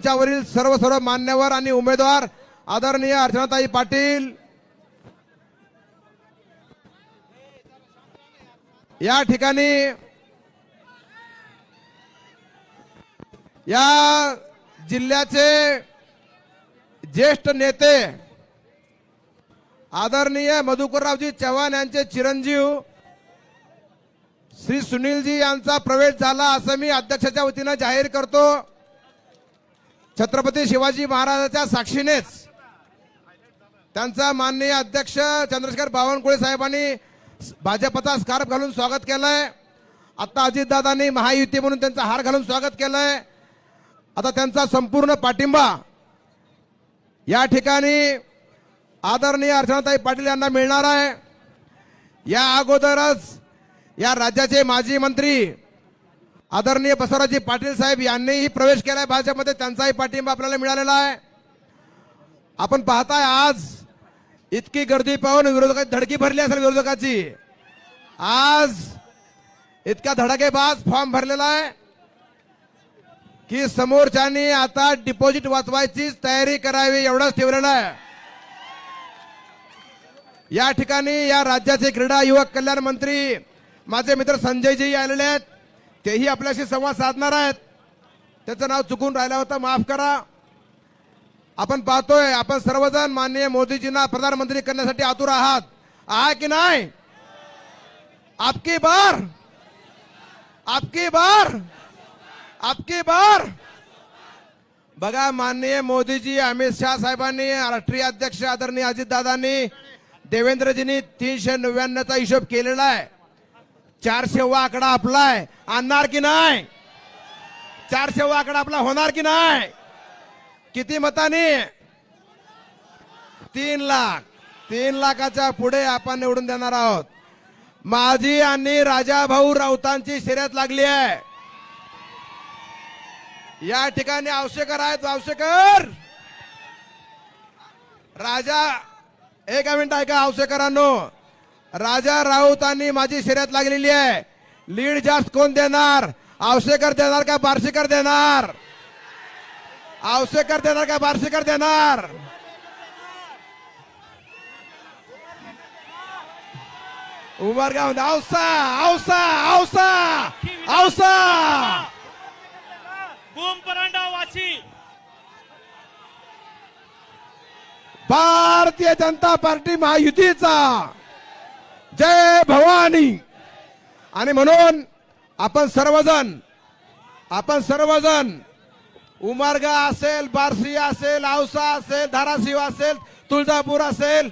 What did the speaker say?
मंचावरील सर्व सर्व मान्यवर आणि उमेदवार आदरणीय अर्चनाताई पाटील. या ठिकाणी या जिल्ह्याचे ज्येष्ठ नेते आदरणीय मधुकररावजी चव्हाण यांचे चिरंजीव श्री सुनीलजी यांचा प्रवेश झाला असं मी अध्यक्षाच्या वतीनं जाहीर करतो. छत्रपती शिवाजी महाराजाच्या साक्षीनेच त्यांचा माननीय अध्यक्ष चंद्रशेखर बावनकुळे साहेबांनी भाजपचा स्कार्फ घालून स्वागत केलंय. आता अजितदादांनी महायुती म्हणून त्यांचा हार घालून स्वागत केलंय. आता त्यांचा संपूर्ण पाठिंबा या ठिकाणी आदरणीय अर्चनाताई पाटील यांना मिळणार आहे. या अगोदरच या राज्याचे माजी मंत्री आदरणीय बसवराजी पाटील साहेब यांनीही प्रवेश केलाय भाजपमध्ये. त्यांचाही पाठिंबा आपल्याला मिळालेला आहे. आपण पाहताय आज इतकी गर्दी पाहून विरोधकाची धडकी भरली असेल विरोधकाची. आज इतका धडाकेबाज फॉर्म भरलेला आहे की समोरच्यानी आता डिपॉझिट वाचवायचीच तयारी करावी एवढंच ठेवलेलं आहे. या ठिकाणी या राज्याचे क्रीडा युवक कल्याण मंत्री माझे मित्र संजयजी आलेले आहेत. तेही आपल्याशी संवाद साधणार आहेत. त्याचं नाव चुकून राहिलं होतं माफ करा. आपण पाहतोय आपण सर्वजण माननीय मोदीजींना प्रधानमंत्री करण्यासाठी आतुर आहात. आहे की नाही? आपकी बार! आपकी बार! आपकी बार! बघा माननीय मोदीजी अमित शहा साहेबांनी राष्ट्रीय अध्यक्ष आदरणीय अजितदादांनी देवेंद्रजींनी तीनशे नव्याण्णवचा हिशोब केलेला आहे. चारशेवा आकडा आपला आहे आणणार की नाही? चारशेवा आकडा आपला होणार की नाही? किती मताने? तीन लाख. तीन लाखाच्या पुढे आपण निवडून देणार आहोत. माझी आणि राजा भाऊ राऊतांची शर्यत लागली आहे. या ठिकाणी आवश्यकर आहेत आवश्यकर! राजा एक मिनिट ऐका आवश्यकरांनो. राजा राऊतांनी माझी शर्यत लागलेली आहे. लीड जास्त कोण देणार? आवश्यकर देणार का बार्शीकर देणार? आवश्यकर देणार का बार्शीकर देणार? उमरगाव औसा औसा औसा औसा बूम परांडा वाची. भारतीय जनता पार्टी महायुतीचा. जय भवानी. आणि म्हणून आपण सर्वजण आपण सर्वजण उमरगा असेल बार्शी असेल औसा असेल धाराशिव असेल तुळजापूर असेल